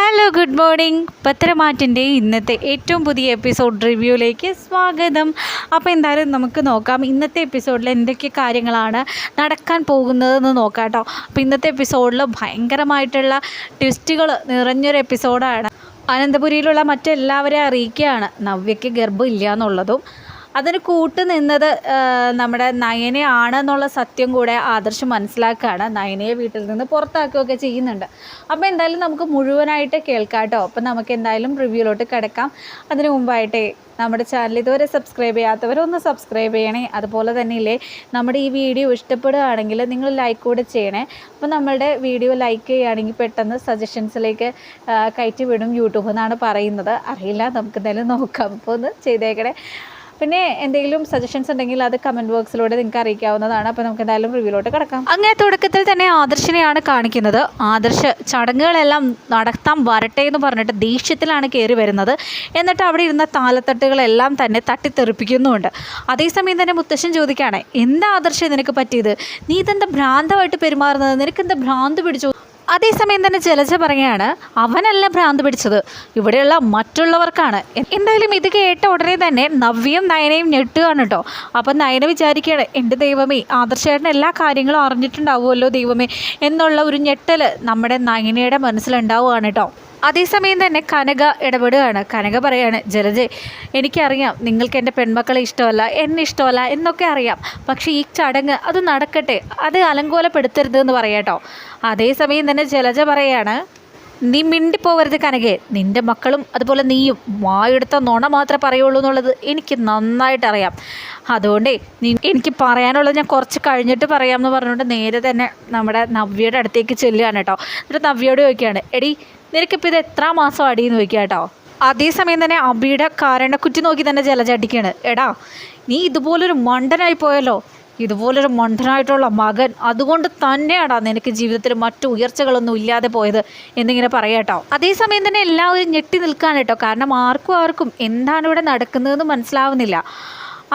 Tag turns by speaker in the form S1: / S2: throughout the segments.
S1: Hello good morning പത്രമാറ്റിന്റെ ഇന്നത്തെ ഏറ്റവും പുതിയ എപ്പിസോഡ് റിവ്യൂയിലേക്ക് സ്വാഗതം. അപ്പോൾ എന്തായാലും നമുക്ക് നോക്കാം ഇന്നത്തെ എപ്പിസോഡിൽ എന്തൊക്കെ കാര്യങ്ങളാണ് നടക്കാൻ പോകുന്നതെന്ന് നോക്കാം കേട്ടോ. അപ്പോൾ ഇന്നത്തെ എപ്പിസോഡിൽ ഭയങ്കരമായിട്ടുള്ള ട്വിസ്റ്റുകൾ നിറഞ്ഞൊരു എപ്പിസോഡാണ്. അനന്തപുരിയിലുള്ള മറ്റെല്ലാവരെയും അറിയിക്കുകയാണ്. നവ്യയ്ക്ക് ഗർഭം ഇല്ല എന്നുള്ളതും അതിന് കൂട്ട് നിന്നത് നമ്മുടെ നയനയാണെന്നുള്ള സത്യം കൂടെ ആദർശ് മനസ്സിലാക്കുകയാണ് നയനയെ വീട്ടിൽ നിന്ന് പുറത്താക്കുകയൊക്കെ ചെയ്യുന്നുണ്ട്. അപ്പോൾ എന്തായാലും നമുക്ക് മുഴുവനായിട്ട് കേൾക്കാം കേട്ടോ. അപ്പം നമുക്ക് എന്തായാലും റിവ്യൂലോട്ട് കിടക്കാം. അതിന് മുമ്പായിട്ടേ നമ്മുടെ ചാനൽ ഇതുവരെ സബ്സ്ക്രൈബ് ചെയ്യാത്തവരൊന്ന് സബ്സ്ക്രൈബ് ചെയ്യണേ. അതുപോലെ തന്നെ ഇല്ലേ നമ്മുടെ ഈ വീഡിയോ ഇഷ്ടപ്പെടുകയാണെങ്കിൽ നിങ്ങൾ ലൈക്ക് കൂടെ ചെയ്യണേ. അപ്പോൾ നമ്മളുടെ വീഡിയോ ലൈക്ക് ചെയ്യുകയാണെങ്കിൽ പെട്ടെന്ന് സജഷൻസിലേക്ക് കയറ്റി വിടും യൂട്യൂബ് എന്നാണ് പറയുന്നത്. അറിയില്ല നമുക്ക് എന്തായാലും നോക്കാം. അപ്പോൾ ഒന്ന് ചെയ്തേക്കണേ. പിന്നെ എന്തെങ്കിലും സജഷൻസ് ഉണ്ടെങ്കിൽ അത് കമന്റ് ബോക്സിലൂടെ നിങ്ങൾക്ക് അറിയിക്കാവുന്നതാണ്. അപ്പോൾ നമുക്ക് എന്തായാലും റിവ്യൂലോട്ട് കിടക്കാം. അങ്ങനെ തുടക്കത്തിൽ തന്നെ ആദർശിനെയാണ് കാണിക്കുന്നത്. ആദർശ് ചടങ്ങുകളെല്ലാം നടത്താൻ വരട്ടെ എന്ന് പറഞ്ഞിട്ട് ദേഷ്യത്തിലാണ് കയറി വരുന്നത്. എന്നിട്ട് അവിടെ ഇരുന്ന താലത്തട്ടുകളെല്ലാം തന്നെ തട്ടിത്തെറിപ്പിക്കുന്നുമുണ്ട്. അതേസമയം തന്നെ മുത്തശ്ശൻ ചോദിക്കുകയാണ് എന്താ ആദർശം നിനക്ക് പറ്റിയത്? നീ ഇതെന്താ ഭ്രാന്തമായിട്ട് പെരുമാറുന്നത്? നിനക്ക് എന്താ ഭ്രാന്ത് പിടിച്ചു? അതേസമയം തന്നെ ജലജ പറയാണ് അവനല്ല ഭ്രാന്ത് പിടിച്ചത്. ഇവിടെയുള്ള മറ്റുള്ളവർക്കാണ്. എന്തായാലും ഇത് കേട്ട ഉടനെ തന്നെ നവ്യയും നയനയും ഞെട്ടുകയാണ് കേട്ടോ. അപ്പം നയന വിചാരിക്കുകയാണ് എന്റെ ദൈവമേ ആദർശേട്ടൻ എല്ലാ കാര്യങ്ങളും അറിഞ്ഞിട്ടുണ്ടാവുമല്ലോ ദൈവമേ എന്നുള്ള ഒരു ഞെട്ടൽ നമ്മുടെ നയനയുടെ മനസ്സിലുണ്ടാവുകയാണ് കേട്ടോ. അതേസമയം തന്നെ കനക ഇടപെടുകയാണ്. കനക പറയാണ് ജലജെ എനിക്കറിയാം നിങ്ങൾക്ക് എന്റെ പെൺമക്കളെ ഇഷ്ടമല്ല എന്നെ ഇഷ്ടമല്ല എന്നൊക്കെ അറിയാം. പക്ഷേ ഈ ചടങ്ങ് അത് നടക്കട്ടെ അത് അലങ്കോലപ്പെടുത്തരുത് എന്ന് പറയാട്ടോ അതേസമയം തന്നെ ജലജ പറയാണ് നീ മിണ്ടിപ്പോവരുത് കനകെ. നിന്റെ മക്കളും അതുപോലെ നീയും വായെടുത്ത നുണ മാത്രമേ പറയുള്ളൂ എന്നുള്ളത് എനിക്ക് നന്നായിട്ടറിയാം അതുകൊണ്ടേ നീ എനിക്ക് പറയാനുള്ളത് ഞാൻ കുറച്ച് കഴിഞ്ഞിട്ട് പറയാമെന്ന് പറഞ്ഞുകൊണ്ട് നേരെ തന്നെ നമ്മുടെ നവ്യയുടെ അടുത്തേക്ക് ചെല്ലുകയാണ് കേട്ടോ. എന്നിട്ട് നവ്യയോട് ചോദിക്കുകയാണ് എടി നിനക്കിപ്പോൾ ഇത് എത്ര മാസം അടിയെന്ന് ചോദിക്കുക കേട്ടോ അതേസമയം തന്നെ അബിയുടെ കാരണക്കുറ്റി നോക്കി തന്നെ ജലചടിക്കാണ്. എടാ നീ ഇതുപോലൊരു മണ്ടനായി പോയല്ലോ. ഇതുപോലൊരു മണ്ടനായിട്ടുള്ള മകൻ അതുകൊണ്ട് തന്നെയാടാ നിനക്ക് ജീവിതത്തിൽ മറ്റു ഉയർച്ചകളൊന്നും ഇല്ലാതെ പോയത് എന്നിങ്ങനെ പറയാട്ടോ അതേസമയം തന്നെ എല്ലാവരും ഞെട്ടി നിൽക്കാൻ കേട്ടോ കാരണം ആർക്കും ആർക്കും എന്താണ് ഇവിടെ നടക്കുന്നതെന്ന് മനസ്സിലാവുന്നില്ല.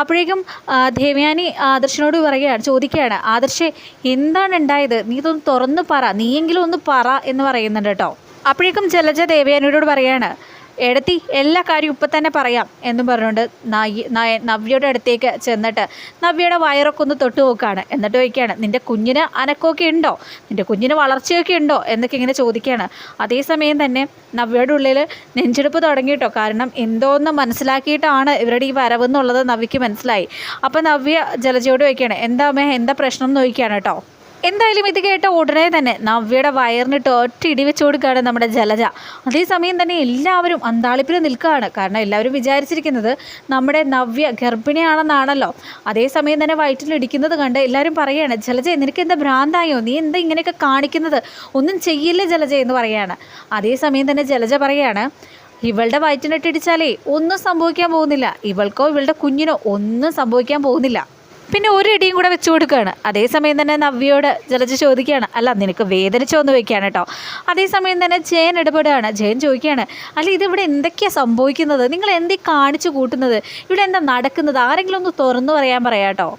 S1: അപ്പോഴേക്കും ദേവയാനി ആദർശിനോട് പറയുകയാണ് ചോദിക്കുകയാണ് ആദർശേ എന്താണ് ഉണ്ടായത്? നീ ഇതൊന്ന് തുറന്ന് പറ. നീയെങ്കിലും ഒന്ന് പറ എന്ന് പറയുന്നുണ്ട് കേട്ടോ അപ്പോഴേക്കും ജലജ ദേവയാനിയോട് പറയാണ് എടത്തി എല്ലാ കാര്യവും ഇപ്പം തന്നെ പറയാം എന്നും പറഞ്ഞുകൊണ്ട് നായി നായ നവ്യയുടെ അടുത്തേക്ക് ചെന്നിട്ട് നവ്യയുടെ വയറൊക്കെ ഒന്ന് തൊട്ട് നോക്കുകയാണ് എന്നിട്ട് ചോദിക്കുകയാണ് നിന്റെ കുഞ്ഞിന് അനക്കമൊക്കെ ഉണ്ടോ? നിന്റെ കുഞ്ഞിന് വളർച്ചയൊക്കെ ഉണ്ടോ? എന്നൊക്കെ ഇങ്ങനെ ചോദിക്കുകയാണ്. അതേസമയം തന്നെ നവ്യയുടെ ഉള്ളിൽ നെഞ്ചെടുപ്പ് തുടങ്ങിയിട്ടോ. കാരണം എന്തോന്ന് മനസ്സിലാക്കിയിട്ടാണ് ഇവരുടെ ഈ വരവെന്നുള്ളത് നവ്യക്ക് മനസ്സിലായി. അപ്പം നവ്യ ജലജയോട് ചോദിക്കുകയാണ് എന്താ മേ എന്താ പ്രശ്നം? എന്ന് ചോദിക്കുകയാണ് കേട്ടോ. എന്തായാലും ഇത് കേട്ട ഉടനെ തന്നെ നവ്യയുടെ വയറിനിട്ട് ഒറ്റ ഇടി വെച്ച് കൊടുക്കുകയാണ് നമ്മുടെ ജലജ. അതേസമയം തന്നെ എല്ലാവരും അന്താളിപ്പിൽ നിൽക്കുകയാണ്. കാരണം എല്ലാവരും വിചാരിച്ചിരിക്കുന്നത് നമ്മുടെ നവ്യ ഗർഭിണിയാണെന്നാണല്ലോ. അതേസമയം തന്നെ വയറ്റിലിടിക്കുന്നത് കണ്ട് എല്ലാവരും പറയുകയാണ് ജലജ നിനക്ക് എന്താ ഭ്രാന്തായോ? നീ എന്താ ഇങ്ങനെയൊക്കെ കാണിക്കുന്നത്? ഒന്നും ചെയ്യില്ല ജലജ? എന്ന് പറയുകയാണ്. അതേസമയം തന്നെ ജലജ പറയുകയാണ് ഇവളുടെ വയറ്റിനിട്ടിടിച്ചാലേ ഒന്നും സംഭവിക്കാൻ പോകുന്നില്ല. ഇവൾക്കോ ഇവളുടെ കുഞ്ഞിനോ ഒന്നും സംഭവിക്കാൻ പോകുന്നില്ല. പിന്നെ ഒരു ഇടിയും കൂടെ വെച്ചു കൊടുക്കുകയാണ്. അതേസമയം തന്നെ നവ്യയോട് ജലജ ചോദിക്കുകയാണ് അല്ല നിനക്ക് വേദനിച്ചോ എന്ന് വയ്ക്കുകയാണ് കേട്ടോ. അതേസമയം തന്നെ ജയൻ ഇടപെടുകയാണ്. ജയൻ ചോദിക്കുകയാണ് അല്ല ഇതിവിടെ എന്തൊക്കെയാണ് സംഭവിക്കുന്നത്? നിങ്ങൾ എന്തേ കാണിച്ചു കൂട്ടുന്നത്? ഇവിടെ എന്താ നടക്കുന്നത്? ആരെങ്കിലും ഒന്ന് തുറന്നു പറയാൻ പറയാം കേട്ടോ.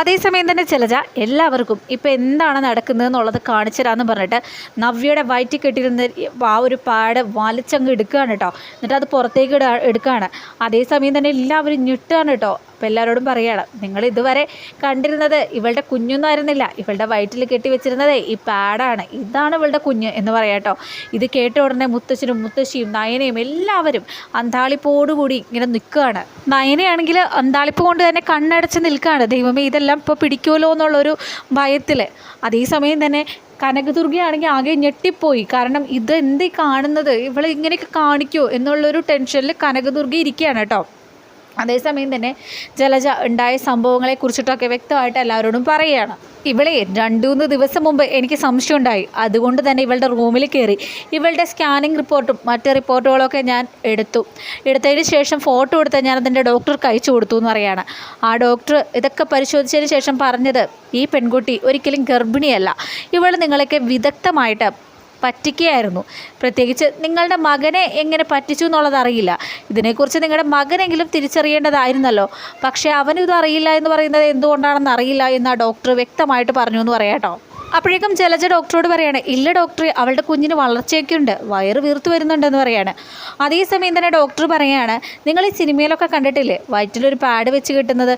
S1: അതേസമയം തന്നെ ജലജ എല്ലാവർക്കും ഇപ്പം എന്താണ് നടക്കുന്നത് എന്നുള്ളത് കാണിച്ചു തരാമെന്ന് പറഞ്ഞിട്ട് നവ്യയുടെ വയറ്റിൽ കെട്ടിയിരുന്ന ആ ഒരു പാട് വലിച്ചങ്ങ് എടുക്കുകയാണ് കേട്ടോ. എന്നിട്ട് അത് പുറത്തേക്ക് എടുക്കുകയാണ്. അതേസമയം തന്നെ എല്ലാവരും ഞെട്ടുകയാണ് കേട്ടോ. അപ്പോൾ എല്ലാവരോടും പറയുകയാണ് നിങ്ങൾ ഇതുവരെ കണ്ടിരുന്നത് ഇവളുടെ കുഞ്ഞൊന്നും ആയിരുന്നില്ല ഇവളുടെ വയറ്റിൽ കെട്ടി വെച്ചിരുന്നത് ഈ പാടാണ്. ഇതാണ് ഇവളുടെ കുഞ്ഞ് എന്ന് പറയാട്ടോ ഇത് കേട്ട ഉടനെ മുത്തശ്ശനും മുത്തശ്ശിയും നയനയും എല്ലാവരും അന്താളിപ്പോടുകൂടി ഇങ്ങനെ നിൽക്കുകയാണ്. നയനയാണെങ്കിൽ അന്താളിപ്പ് കൊണ്ട് തന്നെ കണ്ണടച്ച് നിൽക്കുകയാണ്. ദൈവമേ ഇതെല്ലാം ഇപ്പോൾ പിടിക്കുമല്ലോ എന്നുള്ളൊരു ഭയത്തിൽ അതേസമയം തന്നെ കനകദുർഗയാണെങ്കിൽ ആകെ ഞെട്ടിപ്പോയി. കാരണം ഇത് എന്ത് കാണുന്നത്? ഇവളെ ഇങ്ങനെയൊക്കെ കാണിക്കുമോ എന്നുള്ളൊരു ടെൻഷനിൽ കനകദുർഗ ഇരിക്കുകയാണ് കേട്ടോ അതേസമയം തന്നെ ജലജ ഉണ്ടായ സംഭവങ്ങളെ കുറിച്ചിട്ടൊക്കെ വ്യക്തമായിട്ട് എല്ലാവരോടും പറയുകയാണ്. ഇവളെ രണ്ടു മൂന്ന് ദിവസം മുമ്പ് എനിക്ക് സംശയം ഉണ്ടായി. അതുകൊണ്ട് തന്നെ ഇവളുടെ റൂമിൽ കയറി ഇവളുടെ സ്കാനിങ് റിപ്പോർട്ടും മറ്റ് റിപ്പോർട്ടുകളൊക്കെ ഞാൻ എടുത്തു. എടുത്തതിന് ശേഷം ഫോട്ടോ എടുത്ത് ഞാൻ അതിന്റെ ഡോക്ടർക്ക് അയച്ചു കൊടുത്തു എന്ന് പറയാണ് ആ ഡോക്ടർ ഇതൊക്കെ പരിശോധിച്ചതിന് ശേഷം പറഞ്ഞത് ഈ പെൺകുട്ടി ഒരിക്കലും ഗർഭിണിയല്ല. ഇവൾ നിങ്ങളൊക്കെ വിദഗ്ധമായിട്ട് പറ്റിക്കുകയായിരുന്നു. പ്രത്യേകിച്ച് നിങ്ങളുടെ മകനെ എങ്ങനെ പറ്റിച്ചു എന്നുള്ളത് അറിയില്ല. ഇതിനെക്കുറിച്ച് നിങ്ങളുടെ മകനെങ്കിലും തിരിച്ചറിയേണ്ടതായിരുന്നല്ലോ. പക്ഷേ അവനിത് അറിയില്ല എന്ന് പറയുന്നത് എന്തുകൊണ്ടാണെന്ന് അറിയില്ല എന്ന് ആ ഡോക്ടർ വ്യക്തമായിട്ട് പറഞ്ഞു എന്ന് പറയാം കേട്ടോ. അപ്പോഴേക്കും ജലജ ഡോക്ടറോട് പറയാണ് ഇല്ല ഡോക്ടറെ അവളുടെ കുഞ്ഞിന് വളർച്ചയൊക്കെ ഉണ്ട് വയറ് വീർത്ത് വരുന്നുണ്ടെന്ന് പറയാണ്. അതേസമയം തന്നെ ഡോക്ടർ പറയാണ് നിങ്ങൾ ഈ സിനിമയിലൊക്കെ കണ്ടിട്ടില്ലേ വയറ്റിലൊരു പാഡ് വെച്ച് കിട്ടുന്നത്?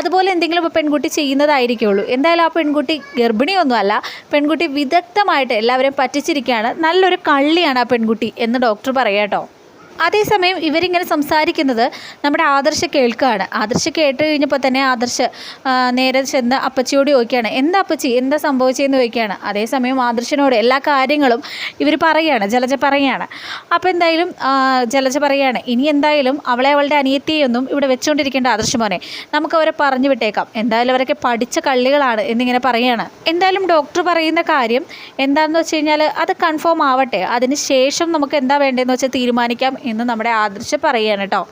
S1: അതുപോലെ എന്തെങ്കിലും പെൺകുട്ടി ചെയ്യുന്നതായിരിക്കുള്ളൂ. എന്തായാലും ആ പെൺകുട്ടി ഗർഭിണിയൊന്നുമല്ല പെൺകുട്ടി വിദഗ്ധമായിട്ട് എല്ലാവരെയും പറ്റിച്ചിരിക്കുകയാണ്. നല്ലൊരു കള്ളിയാണ് ആ പെൺകുട്ടി എന്ന് ഡോക്ടർ പറയാട്ടോ. അതേസമയം ഇവരിങ്ങനെ സംസാരിക്കുന്നത് നമ്മുടെ ആദർശ കേൾക്കുകയാണ് ആദർശ കേട്ട് കഴിഞ്ഞപ്പോൾ തന്നെ ആദർശ നേരെ ചെന്ന് അപ്പച്ചിയോട് ചോദിക്കുകയാണ് എന്താ അപ്പച്ചി? എന്താ സംഭവിച്ചതെന്ന് ചോദിക്കുകയാണ്. അതേസമയം ആദർശനോട് എല്ലാ കാര്യങ്ങളും ഇവർ പറയുകയാണ് ജലജ പറയുകയാണ് അപ്പോൾ എന്തായാലും ജലജ പറയുകയാണ് ഇനി എന്തായാലും അവളെ അവളുടെ അനിയത്തിയൊന്നും ഇവിടെ വെച്ചുകൊണ്ടിരിക്കേണ്ട ആദർശ മോനെ. നമുക്ക് അവരെ പറഞ്ഞു വിട്ടേക്കാം. എന്തായാലും അവരൊക്കെ പഠിച്ച കള്ളികളാണ് എന്നിങ്ങനെ പറയുകയാണ് എന്തായാലും ഡോക്ടർ പറയുന്ന കാര്യം എന്താണെന്ന് വെച്ച് കഴിഞ്ഞാൽ അത് കൺഫേം ആവട്ടെ. അതിന് ശേഷം നമുക്ക് എന്താ വേണ്ടതെന്ന് വെച്ചാൽ തീരുമാനിക്കാം എന്ന് നമ്മുടെ ആദർശ പറയുകയാണ് കേട്ടോ.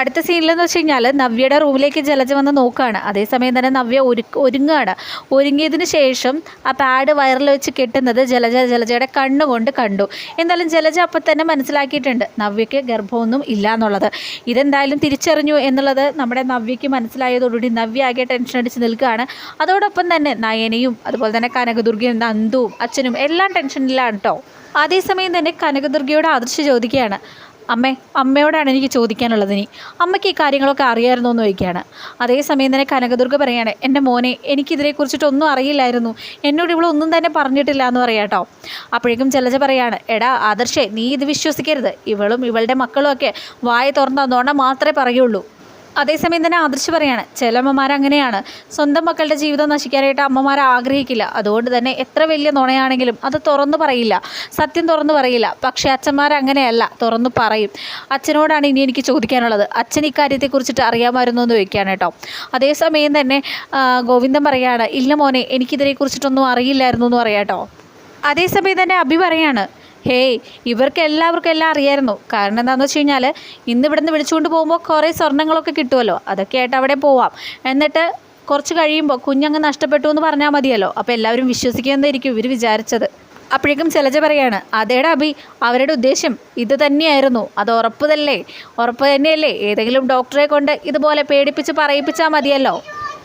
S1: അടുത്ത സീനിലെന്ന് വെച്ച് കഴിഞ്ഞാൽ നവ്യയുടെ റൂമിലേക്ക് ജലജ വന്ന് നോക്കുകയാണ് അതേസമയം തന്നെ നവ്യ ഒരു ഒരുങ്ങുകയാണ് ഒരുങ്ങിയതിന് ശേഷം ആ പാഡ് വയറിൽ വെച്ച് കെട്ടുന്നത് ജലജ ജലജയുടെ കണ്ണുകൊണ്ട് കണ്ടു എന്തായാലും ജലജ അപ്പം തന്നെ മനസ്സിലാക്കിയിട്ടുണ്ട് നവ്യയ്ക്ക് ഗർഭമൊന്നും ഇല്ല എന്നുള്ളത്. ഇതെന്തായാലും തിരിച്ചറിഞ്ഞു എന്നുള്ളത് നമ്മുടെ നവ്യയ്ക്ക് മനസ്സിലായതോടുകൂടി നവ്യ ആകെ ടെൻഷൻ അടിച്ച് നിൽക്കുകയാണ്. അതോടൊപ്പം തന്നെ നയനയും അതുപോലെ തന്നെ കനകദുർഗയും നന്ദുവും അച്ഛനും എല്ലാം ടെൻഷനിലാണ് കേട്ടോ. അതേസമയം തന്നെ കനകദുർഗയോട് ആദർശ് ചോദിക്കുകയാണ്. അമ്മേ അമ്മയോടാണ് എനിക്ക് ചോദിക്കാനുള്ളത് ഇനി. അമ്മയ്ക്ക് ഈ കാര്യങ്ങളൊക്കെ അറിയാമായിരുന്നോ എന്ന് ചോദിക്കുകയാണ്. അതേസമയം തന്നെ കനകദുർഗ പറയുകയാണ് എന്റെ മോനെ എനിക്കിതിനെക്കുറിച്ചിട്ടൊന്നും അറിയില്ലായിരുന്നു. എന്നോട് ഇവിടെ ഇവളൊന്നും തന്നെ പറഞ്ഞിട്ടില്ല എന്ന് പറയാം കേട്ടോ. അപ്പോഴേക്കും ജലജ പറയാണ് എടാ ആദർശേ നീ ഇത് വിശ്വസിക്കരുത്. ഇവളും ഇവളുടെ മക്കളും ഒക്കെ വായ തുറന്നു തന്നോണം മാത്രമേ പറയുള്ളൂ. അതേസമയം തന്നെ ആദർശ് പറയാണ് ചില അമ്മമാർ അങ്ങനെയാണ്. സ്വന്തം മക്കളുടെ ജീവിതം നശിക്കാനായിട്ട് അമ്മമാർ ആഗ്രഹിക്കില്ല. അതുകൊണ്ട് തന്നെ എത്ര വലിയ നുണയാണെങ്കിലും അത് തുറന്നു പറയില്ല. സത്യം തുറന്നു പറയില്ല. പക്ഷേ അച്ഛന്മാർ അങ്ങനെയല്ല. തുറന്നു പറയും. അച്ഛനോടാണ് ഇനി എനിക്ക് ചോദിക്കാനുള്ളത്. അച്ഛൻ ഇക്കാര്യത്തെക്കുറിച്ചിട്ട് അറിയാമായിരുന്നു എന്ന് ചോദിക്കുകയാണ് കേട്ടോ. അതേസമയം തന്നെ ഗോവിന്ദൻ പറയാണ് ഇല്ല മോനെ എനിക്കിതിനെക്കുറിച്ചിട്ടൊന്നും അറിയില്ലായിരുന്നു എന്ന് പറയാം കേട്ടോ. അതേസമയം തന്നെ അഭി പറയാണ് ഹേയ് ഇവർക്ക് എല്ലാവർക്കും എല്ലാം അറിയായിരുന്നു. കാരണം എന്താണെന്ന് വെച്ച് കഴിഞ്ഞാൽ ഇന്ന് ഇവിടുന്ന് വിളിച്ചുകൊണ്ട് പോകുമ്പോൾ കുറേ സ്വർണങ്ങളൊക്കെ കിട്ടുമല്ലോ അതൊക്കെ ആയിട്ട് അവിടെ പോവാം. എന്നിട്ട് കുറച്ച് കഴിയുമ്പോൾ കുഞ്ഞങ്ങ് നഷ്ടപ്പെട്ടു എന്ന് പറഞ്ഞാൽ മതിയല്ലോ. അപ്പോൾ എല്ലാവരും വിശ്വസിക്കുന്നതായിരിക്കും ഇവർ വിചാരിച്ചത്. അപ്പോഴേക്കും ചിലജ പറയാണ് അതേടെ അഭി അവരുടെ ഉദ്ദേശം ഇത് തന്നെയായിരുന്നു. അത് ഉറപ്പ് തന്നെ ഉറപ്പ് തന്നെയല്ലേ? ഏതെങ്കിലും ഡോക്ടറെ കൊണ്ട് ഇതുപോലെ പേടിപ്പിച്ച് പറയിപ്പിച്ചാൽ മതിയല്ലോ.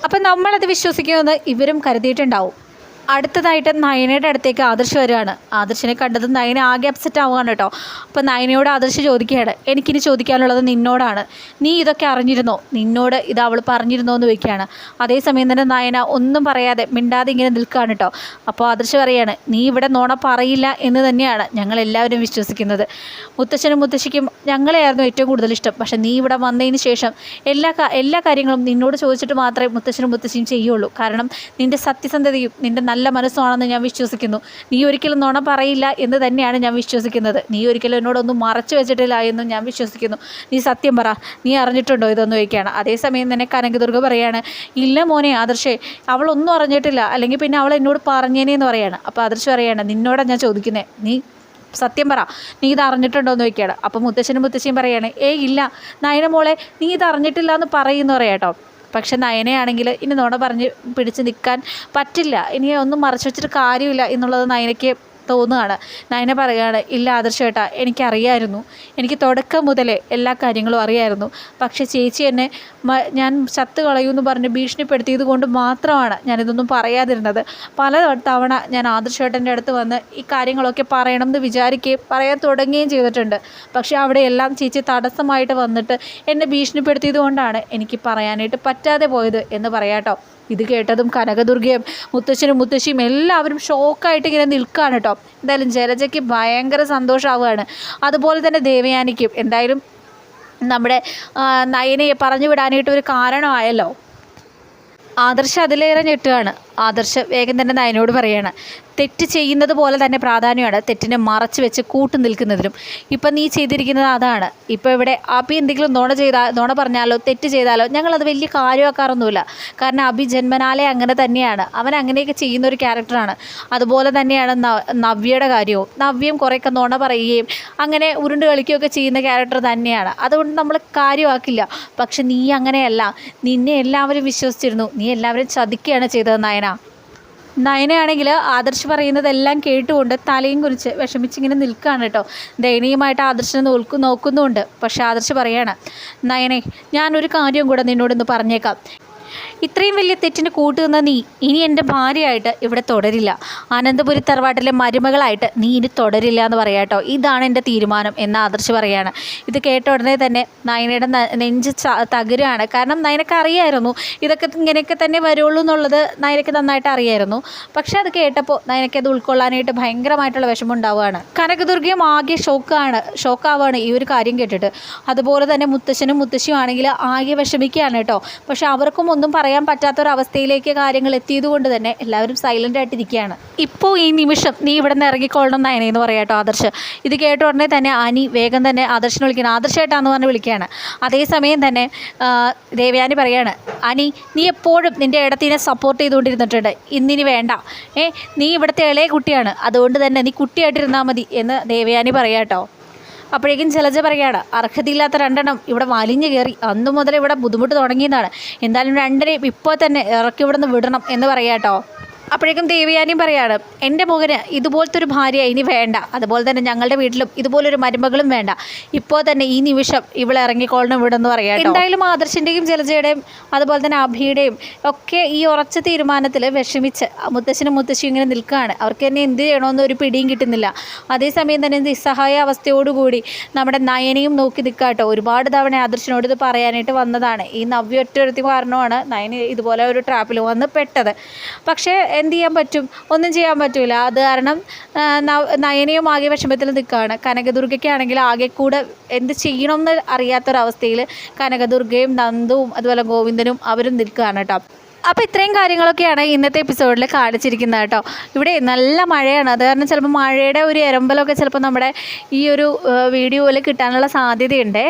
S1: അപ്പം നമ്മളത് വിശ്വസിക്കുമെന്ന് ഇവരും കരുതിയിട്ടുണ്ടാവും. അടുത്തതായിട്ട് നയനയുടെ അടുത്തേക്ക് ആദർശ് വരികയാണ്. ആദർശിനെ കണ്ടത് നയന ആകെ അപ്സെറ്റ് ആവുകയാണ് കേട്ടോ. അപ്പോൾ നയനയോട് ആദർശ് ചോദിക്കുകയാണ് എനിക്കിനി ചോദിക്കാനുള്ളത് നിന്നോടാണ്. നീ ഇതൊക്കെ അറിഞ്ഞിരുന്നോ? നിന്നോട് ഇത് അവൾ പറഞ്ഞിരുന്നോ? എന്ന് ചോദിക്കുകയാണ്. അതേസമയം തന്നെ നയന ഒന്നും പറയാതെ മിണ്ടാതെ ഇങ്ങനെ നിൽക്കുകയാണ് കേട്ടോ. അപ്പോൾ ആദർശ് പറയാണ് നീ ഇവിടെ നോണ പറയില്ല എന്ന് തന്നെയാണ് ഞങ്ങൾ എല്ലാവരും വിശ്വസിക്കുന്നത്. മുത്തശ്ശനും മുത്തശ്ശിക്കും ഞങ്ങളെയായിരുന്നു ഏറ്റവും കൂടുതൽ ഇഷ്ടം. പക്ഷേ നീ ഇവിടെ വന്നതിന് ശേഷം എല്ലാ എല്ലാ കാര്യങ്ങളും നിന്നോട് ചോദിച്ചിട്ട് മാത്രമേ മുത്തശ്ശനും മുത്തശ്ശിയും ചെയ്യുള്ളൂ. കാരണം നിന്റെ സത്യസന്ധതയും നിന്റെ നല്ല മനസ്സുമാണെന്ന് ഞാൻ വിശ്വസിക്കുന്നു. നീ ഒരിക്കലും നുണ പറയില്ല എന്ന് തന്നെയാണ് ഞാൻ വിശ്വസിക്കുന്നത്. നീ ഒരിക്കലും എന്നോടൊന്നും മറച്ചു വെച്ചിട്ടില്ല എന്നും ഞാൻ വിശ്വസിക്കുന്നു. നീ സത്യം പറ. നീ അറിഞ്ഞിട്ടുണ്ടോ ഇതൊന്നും ചോദിക്കുകയാണ് അതേസമയം തന്നെ കനകദുർഗ പറയാണ് ഇല്ല മോനെ ആദർശേ അവളൊന്നും അറിഞ്ഞിട്ടില്ല. അല്ലെങ്കിൽ പിന്നെ അവൾ എന്നോട് പറഞ്ഞേനേന്ന് പറയാണ്. അപ്പോൾ ആദർശ് പറയാണ് നിന്നോടാണ് ഞാൻ ചോദിക്കുന്നത് നീ സത്യം പറ. നീ ഇത് അറിഞ്ഞിട്ടുണ്ടോ എന്ന് ചോദിക്കുകയാണ്. അപ്പം മുത്തശ്ശനും മുത്തശ്ശിയും പറയുകയാണ് ഏയ് ഇല്ല. നയന മോളെ നീ ഇത് അറിഞ്ഞിട്ടില്ല എന്ന് പറയുന്നു പറയാട്ടോ പക്ഷെ നയനയാണെങ്കിൽ ഇനി നുണ പറഞ്ഞ് പിടിച്ച് നിൽക്കാൻ പറ്റില്ല. ഇനി ഒന്നും മറച്ചു വെച്ചിട്ട് കാര്യമില്ല എന്നുള്ളത് നയനയ്ക്ക് തോന്നുകയാണ്. നയന പറയുകയാണ് ഇല്ല ആദർശേട്ടാ എനിക്കറിയായിരുന്നു. എനിക്ക് തുടക്കം മുതലേ എല്ലാ കാര്യങ്ങളും അറിയായിരുന്നു. പക്ഷേ ചേച്ചി എന്നെ ഞാൻ ചത്ത് കളയൂന്ന് പറഞ്ഞ് ഭീഷണിപ്പെടുത്തിയത് കൊണ്ട് മാത്രമാണ് ഞാനിതൊന്നും പറയാതിരുന്നത്. പല തവണ ഞാൻ ആദർശേട്ടന്റെ അടുത്ത് വന്ന് ഈ കാര്യങ്ങളൊക്കെ പറയണം എന്ന് വിചാരിക്കുകയും പറയാൻ തുടങ്ങുകയും ചെയ്തിട്ടുണ്ട്. പക്ഷേ അവിടെ എല്ലാം ചേച്ചി തടസ്സമായിട്ട് വന്നിട്ട് എന്നെ ഭീഷണിപ്പെടുത്തിയത് കൊണ്ടാണ് എനിക്ക് പറയാനായിട്ട് പറ്റാതെ പോയത് എന്ന് പറയാട്ടോ ഇത് കേട്ടതും കനകദുർഗയും മുത്തശ്ശനും മുത്തശ്ശിയും എല്ലാവരും ഷോക്കായിട്ട് ഇങ്ങനെ നിൽക്കുകയാണ് കേട്ടോ. എന്തായാലും ജലജയ്ക്ക് ഭയങ്കര സന്തോഷമാവുകയാണ് അതുപോലെ തന്നെ ദേവയാനിക്കും. എന്തായാലും നമ്മുടെ നയനയെ പറഞ്ഞു വിടാനായിട്ട് ഒരു കാരണമായല്ലോ. ആദർശ് അതിലേറെ ഞെട്ടുകയാണ്. ആദർശ് വേഗം തന്നെ നയനോട് പറയാണ്. തെറ്റ് ചെയ്യുന്നത് പോലെ തന്നെ പ്രാധാന്യമാണ്. തെറ്റിനെ മറച്ചു വെച്ച് കൂട്ടു നിൽക്കുന്നതിനും ഇപ്പം നീ ചെയ്തിരിക്കുന്നത് അതാണ്. ഇപ്പോൾ ഇവിടെ അബി എന്തെങ്കിലും നുണ ചെയ്താൽ നുണ പറഞ്ഞാലോ തെറ്റ് ചെയ്താലോ ഞങ്ങളത് വലിയ കാര്യമാക്കാറൊന്നുമില്ല. കാരണം അബി ജന്മനാലെ അങ്ങനെ തന്നെയാണ്. അവൻ അങ്ങനെയൊക്കെ ചെയ്യുന്ന ഒരു ക്യാരക്ടറാണ്. അതുപോലെ തന്നെയാണ് നവ്യയുടെ കാര്യവും. നവ്യം കുറേയൊക്കെ നുണ പറയുകയും അങ്ങനെ ഉരുണ്ട് കളിക്കുകയൊക്കെ ചെയ്യുന്ന ക്യാരക്ടർ തന്നെയാണ്. അതുകൊണ്ട് നമ്മൾ കാര്യമാക്കില്ല. പക്ഷെ നീ അങ്ങനെയല്ല. നിന്നെ എല്ലാവരും വിശ്വസിച്ചിരുന്നു. നീ എല്ലാവരും ചതിക്കുകയാണ് ചെയ്തത് നയന. നയനയാണെങ്കിൽ ആദർശ് പറയുന്നതെല്ലാം കേട്ടുകൊണ്ട് തലയും കുറിച്ച് വിഷമിച്ചിങ്ങനെ നിൽക്കുകയാണ് കേട്ടോ. ദയനീയമായിട്ട് ആദർശിനെ നോക്കു നോക്കുന്നുമുണ്ട്. പക്ഷേ ആദർശ് പറയാണ് നയനെ ഞാനൊരു കാര്യം കൂടെ നിന്നോടൊന്ന് പറഞ്ഞേക്കാം. ഇത്രയും വലിയ തെറ്റിന് കൂട്ടുന്ന നീ ഇനി എന്റെ ഭാര്യയായിട്ട് ഇവിടെ തുടരില്ല. അനന്തപുരി തറവാട്ടിലെ മരുമകളായിട്ട് നീ ഇനി തുടരില്ല എന്ന് പറയാട്ടോ ഇതാണ് എന്റെ തീരുമാനം എന്ന് ആദർശ് പറയാണ്. ഇത് കേട്ട ഉടനെ തന്നെ നയനയുടെ നെഞ്ച് തകരുകയാണ്. കാരണം നയനക്ക് അറിയായിരുന്നു ഇതൊക്കെ ഇങ്ങനെയൊക്കെ തന്നെ വരുള്ളൂ എന്നുള്ളത് നയനക്ക് നന്നായിട്ട് അറിയായിരുന്നു. പക്ഷേ അത് കേട്ടപ്പോൾ നയനക്ക് അത് ഉൾക്കൊള്ളാനായിട്ട് ഭയങ്കരമായിട്ടുള്ള വിഷമം ഉണ്ടാവുകയാണ് കനകദുർഗയും ആകെ ഷോക്കാണ് ഷോക്കാവാണ് ഈ ഒരു കാര്യം കേട്ടിട്ട്. അതുപോലെ തന്നെ മുത്തശ്ശനും മുത്തശ്ശിയും ആണെങ്കിൽ ആകെ വിഷമിക്കുകയാണ് കേട്ടോ. പക്ഷെ അവർക്കും പറയാൻ പറ്റാത്തൊരവസ്ഥയിലേക്ക് കാര്യങ്ങൾ എത്തിയത് കൊണ്ട് തന്നെ എല്ലാവരും സൈലന്റ് ആയിട്ട് ഇരിക്കുകയാണ്. ഇപ്പോൾ ഈ നിമിഷം നീ ഇവിടെ നിന്ന് ഇറങ്ങിക്കൊള്ളണം നയനെ എന്ന് പറയാം കേട്ടോ ആദർശ്. ഇത് കേട്ട ഉടനെ തന്നെ അനി വേഗം തന്നെ ആദർശിനെ വിളിക്കണം ആദർശമായിട്ടാന്ന് പറഞ്ഞ് വിളിക്കുകയാണ്. അതേസമയം തന്നെ ദേവയാനി പറയാണ് അനി നീ എപ്പോഴും നിന്റെ ഇടത്തിനെ സപ്പോർട്ട് ചെയ്തുകൊണ്ടിരുന്നിട്ടുണ്ട്. ഇന്നിനി വേണ്ട. ഏ നീ ഇവിടുത്തെ ഇളയ കുട്ടിയാണ്. അതുകൊണ്ട് തന്നെ നീ കുട്ടിയായിട്ടിരുന്നാൽ മതി എന്ന് ദേവയാനി പറയാം കേട്ടോ. അപ്പോഴേക്കും ജലജ പറയാണ് അർഹതയില്ലാത്ത രണ്ടെണ്ണം ഇവിടെ വലിഞ്ഞു കയറി. അന്നു മുതൽ ഇവിടെ ബുദ്ധിമുട്ട് തുടങ്ങിയതാണ്. എന്തായാലും രണ്ടരെയും ഇപ്പോൾ തന്നെ ഇറക്കി ഇവിടെ നിന്ന് വിടണം എന്ന് പറയാം കേട്ടോ. അപ്പോഴേക്കും ദേവയാനിയും പറയാണ് എന്റെ മകന് ഇതുപോലത്തെ ഒരു ഭാര്യ ഇനി വേണ്ട. അതുപോലെ തന്നെ ഞങ്ങളുടെ വീട്ടിലും ഇതുപോലൊരു മരുമകളും വേണ്ട. ഇപ്പോൾ തന്നെ ഈ നിമിഷം ഇവിടെ ഇറങ്ങിക്കോളണം ഇവിടെ എന്ന് പറയാം എന്തായാലും ആദർശിന്റെയും ജലജയുടെയും അതുപോലെ തന്നെ അഭിയുടെയും ഒക്കെ ഈ ഉറച്ച തീരുമാനത്തിൽ വിഷമിച്ച് മുത്തശ്ശനും മുത്തശ്ശിയും ഇങ്ങനെ നിൽക്കുകയാണ്. അവർക്ക് തന്നെ എന്ത് ചെയ്യണമെന്ന് ഒരു പിടിയും കിട്ടുന്നില്ല. അതേസമയം തന്നെ നിസ്സഹായ അവസ്ഥയോടുകൂടി നമ്മുടെ നയനയും നോക്കി നിൽക്കാട്ടോ ഒരുപാട് തവണ ആദർശിനോട് ഇത് പറയാനായിട്ട് വന്നതാണ്. ഈ നവ്യൊറ്റൊരുത്തി കാരണമാണ് നയന് ഇതുപോലെ ഒരു ട്രാപ്പിൽ വന്ന് പെട്ടത്. പക്ഷേ എന്ത് ചെയ്യാൻ പറ്റും? ഒന്നും ചെയ്യാൻ പറ്റില്ല അത് കാരണം നയനയും ആകെ വിഷമത്തിൽ നിൽക്കുകയാണ്. കനകദുർഗയ്ക്കാണെങ്കിൽ ആകെ കൂടെ എന്ത് ചെയ്യണമെന്ന് അറിയാത്തൊരവസ്ഥയിൽ കനകദുർഗയും നന്ദുവും അതുപോലെ ഗോവിന്ദനും അവരും നിൽക്കുകയാണ് കേട്ടോ. അപ്പോൾ ഇത്രയും കാര്യങ്ങളൊക്കെയാണ് ഇന്നത്തെ എപ്പിസോഡിൽ കാണിച്ചിരിക്കുന്നത് കേട്ടോ. ഇവിടെ നല്ല മഴയാണ്. അത് കാരണം ചിലപ്പോൾ മഴയുടെ ഒരു എരമ്പലൊക്കെ ചിലപ്പോൾ നമ്മുടെ ഈ ഒരു വീഡിയോയിൽ കിട്ടാനുള്ള സാധ്യതയുണ്ട്.